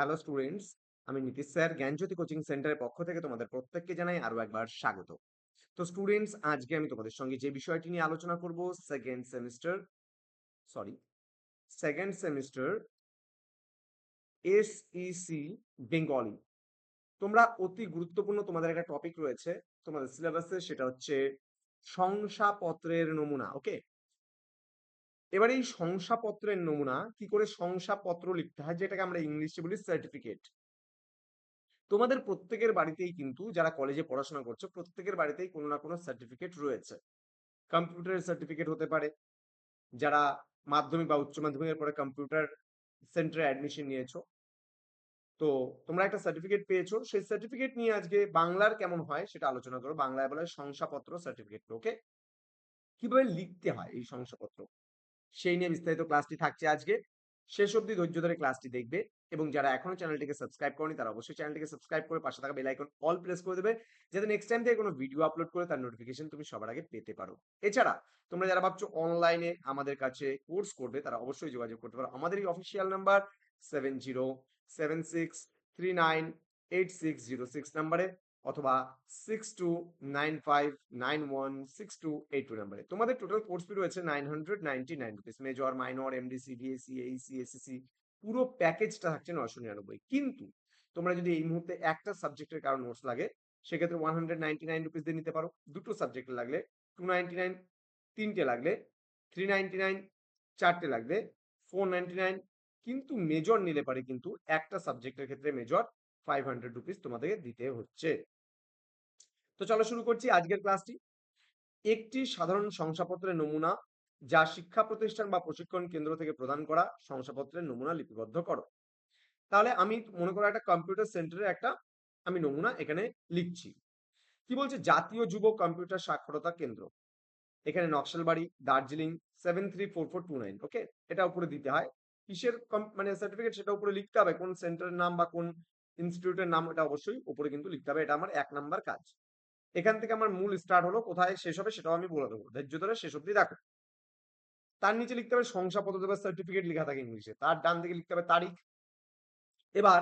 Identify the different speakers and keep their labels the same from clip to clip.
Speaker 1: Hello students আমি Nitish sir জ্ঞানজ্যোতি coaching সেন্টারের পক্ষ থেকে তোমাদের প্রত্যেককে জানাই আরও একবার স্বাগত। তো স্টুডেন্টস আজকে আমি তোমাদের সঙ্গে যে বিষয়টি নিয়ে আলোচনা করব second semester sorry second semester SEC Bengali তোমরা অতি গুরুত্বপূর্ণ তোমাদের একটা টপিক রয়েছে, তোমাদের সিলেবাসে সেটা হচ্ছে শংসাপত্রের নমুনা ওকে এবার এই শংসাপত্রের নমুনা কি করে শংসাপত্র লিখতে হয়, যেটাকে আমরা ইংলিশে বলি সার্টিফিকেট তোমাদের প্রত্যেকের বাড়িতেই কিন্তু, যারা কলেজে পড়াশোনা করছ, প্রত্যেকের বাড়িতেই কোনো না কোনো সার্টিফিকেট রয়েছে। কম্পিউটারের সার্টিফিকেট হতে পারে। যারা মাধ্যমিক বা উচ্চ মাধ্যমিকের পরে কম্পিউটার সেন্টারে অ্যাডমিশন নিয়েছো। তো তোমরা একটা সার্টিফিকেট পেয়েছ। সেই সার্টিফিকেট নিয়ে আজকে বাংলার কেমন হয় সেটা আলোচনা করো। বাংলায় বলে শংসাপত্র সার্টিফিকেট ওকে কীভাবে লিখতে হয় এই শংসাপত্র? সেই নিয়ে বিস্তারিত ক্লাসটি থাকছে আজকে। শেষ অবধি ধৈর্য ধরে ক্লাসটি দেখবে এবং যারা এখনও চ্যানেলটিকে সাবস্ক্রাইব করেনি তারা অবশ্যই চ্যানেলটিকে সাবস্ক্রাইব করে পাশে থাকা বেল আইকন অল প্রেস করে দেবে যাতে নেক্সট টাইম থেকে কোনো ভিডিও আপলোড করে তার নোটিফিকেশন তুমি সবার আগে পেতে পারো। এছাড়া তোমরা যারা ভাবছ অনলাইনে আমাদের কাছে কোর্স করবে তারা অবশ্যই যোগাযোগ করতে পারো। আমাদের এই official number seven zero seven six three nine eight six zero six নাম্বারে অথবা six two nine five nine one six two eight two নাম্বারে। তোমাদের টোটাল কোর্স ফি রয়েছে nine hundred ninety nine rupees major minor MDC BSC AEC SSC পুরো প্যাকেজটা থাকছে নশো নিরানব্বই। কিন্তু তোমরা যদি এই মুহূর্তে একটা সাবজেক্টের কারণ নোটস লাগে, সেক্ষেত্রে one hundred ninety nine rupees দিয়ে নিতে পারো। দুটো সাবজেক্টে লাগলে টু নাইনটি নাইন তিনটে লাগলে থ্রি নাইনটি নাইন চারটে লাগবে ফোর নাইনটি নাইন কিন্তু মেজর নিলে পারে কিন্তু একটা সাবজেক্টের ক্ষেত্রে মেজর ফাইভ হান্ড্রেড রুপিস তোমাদেরকে দিতে হচ্ছে। তো চলো শুরু করছি আজকের ক্লাসটি একটি সাধারণ শংসাপত্রের নমুনা যা শিক্ষা প্রতিষ্ঠান বা প্রশিক্ষণ কেন্দ্র থেকে প্রদান করা শংসাপত্রের নমুনা লিপিবদ্ধ করো। তাহলে আমি মনে করো একটা কম্পিউটার সেন্টারে একটা আমি নমুনা এখানে লিখছি। কি বলছে? জাতীয় যুব কম্পিউটার সাক্ষরতা কেন্দ্র। এখানে Naxalbari, Darjeeling seven three four four two nine okay এটা উপরে দিতে হয়। কিসের মানে সার্টিফিকেট সেটা উপরে লিখতে হবে কোন সেন্টারের নাম বা কোন ইনস্টিটিউটের নাম এটা অবশ্যই, উপরে কিন্তু লিখতে হবে, এটা আমার এক নাম্বার কাজ। এখান থেকে আমার মূল স্টার্ট হলো, কোথায় শেষ হবে সেটাও আমি বলে দেবো, ধৈর্য ধরে শেষ অব্দি দেখো। তার নিচে লিখতে হবে শংসাপত্র দেবে সার্টিফিকেট লেখা থাকে ইংলিশে, তার ডান দিকে লিখতে হবে তারিখ। এবার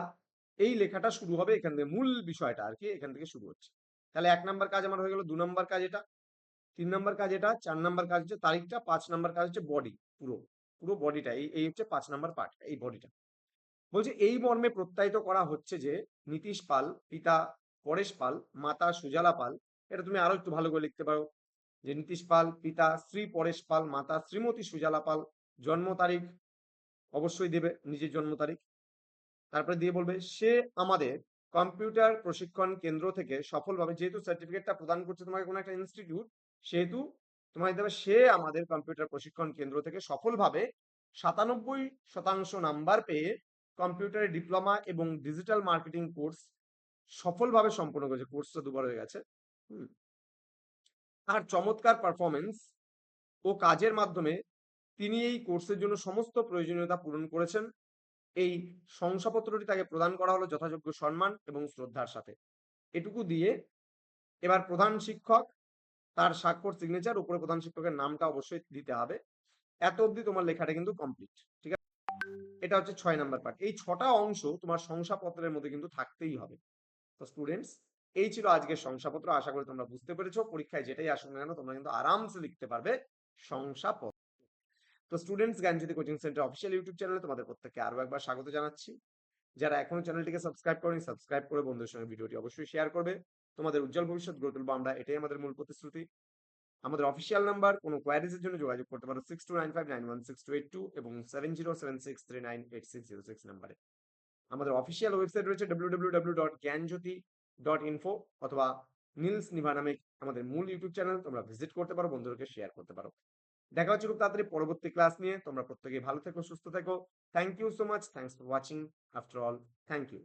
Speaker 1: এই লেখাটা শুরু হবে এখান থেকে মূল বিষয়টা আর কি, এখান থেকে শুরু হচ্ছে। তাহলে এক নাম্বার কাজ আমার হয়ে গেল, দু নম্বর কাজ এটা, তিন নম্বর কাজ এটা, চার নম্বর কাজ হচ্ছে তারিখটা, পাঁচ নম্বর কাজ হচ্ছে বডি পুরো পুরো বডিটা এই এই হচ্ছে পাঁচ নাম্বার পার্ট এই বডিটা বলছে, এই মর্মে প্রত্যায়িত করা হচ্ছে যে, নীতিশ পাল, পিতা পরেশ পাল, মাতা সুজালা পাল, এটা তুমি আরও একটু ভালো করে লিখতে পারো, যে নীতিশ পাল, পিতা শ্রী পরেশ পাল, মাতা শ্রীমতী সুজালা পাল, জন্ম তারিখ অবশ্যই দেবে, নিজের জন্ম তারিখ। তারপরে দিয়ে বলবে, সে আমাদের কম্পিউটার প্রশিক্ষণ কেন্দ্র থেকে সফলভাবে, যেহেতু সার্টিফিকেটটা প্রদান করছে তোমাকে কোনো একটা ইনস্টিটিউট সেহেতু তোমাকে দেবে সে আমাদের কম্পিউটার প্রশিক্ষণ কেন্দ্র থেকে সফলভাবে সাতানব্বই শতাংশ নাম্বার পেয়ে কম্পিউটারে ডিপ্লোমা এবং ডিজিটাল মার্কেটিং কোর্স সফলভাবে সম্পন্ন করেছে। কোর্সটা দুবার হয়ে গেছে। তার চমৎকার পারফরমেন্স ও কাজের মাধ্যমে তিনি এই কোর্সের জন্য সমস্ত প্রয়োজনীয়তা পূরণ করেছেন। এই শংসাপত্রটি তাকে প্রদান করা হলো যথাযোগ্য সম্মান এবং শ্রদ্ধার সাথে। এটুকু দিয়ে এবার প্রধান শিক্ষক তার স্বাক্ষর সিগনেচার উপরে প্রধান শিক্ষকের নামটা অবশ্যই দিতে হবে। এত অবধি তোমার লেখাটা কিন্তু কমপ্লিট ঠিক আছে? এটা হচ্ছে ছয় নাম্বার পার্ট এই ছটা অংশ তোমার শংসাপত্রের মধ্যে কিন্তু থাকতেই হবে। তো স্টুডেন্টস এই ছিল আজকের শংসাপত্র। আশা করি তোমরা বুঝতে পেরেছ। পরীক্ষায় যেটাই আসুক না কেন, তোমরা কিন্তু আরামসে লিখতে পারবে শংসাপত্র। তো students Gyanjyoti coaching centre official YouTube চ্যানেলে তোমাদের প্রত্যেককে আরও একবার স্বাগত জানাচ্ছি। যারা এখনও চ্যানেলটিকে সাবস্ক্রাইব করেনি সাবস্ক্রাইব করে বন্ধুদের সঙ্গে ভিডিওটি অবশ্যই শেয়ার করবে। তোমাদের উজ্জ্বল ভবিষ্যৎ গড়ে তুলবো আমরা। এটাই আমাদের মূল প্রতিশ্রুতি। আমাদের অফিসিয়াল নাম্বার কোনো কোয়ারিজের জন্য যোগাযোগ করতে পারো six two nine five nine one six two eight two এবং seven zero seven six three nine eight six zero six নাম্বারে আমাদের অফিসিয়াল ওয়েবসাইট রয়েছে W W W dot Gyanjyoti dot info অথবা নীলস নিভা নামে আমাদের মূল ইউটিউব চ্যানেল তোমরা ভিজিট করতে পারো, বন্ধুদেরকে শেয়ার করতে পারো। দেখা হচ্ছে খুব তাড়াতাড়ি পরবর্তী ক্লাস নিয়ে, তোমরা প্রত্যেকে ভালো থেকো, সুস্থ থেকো। Thank you so much thanks for watching after all thank you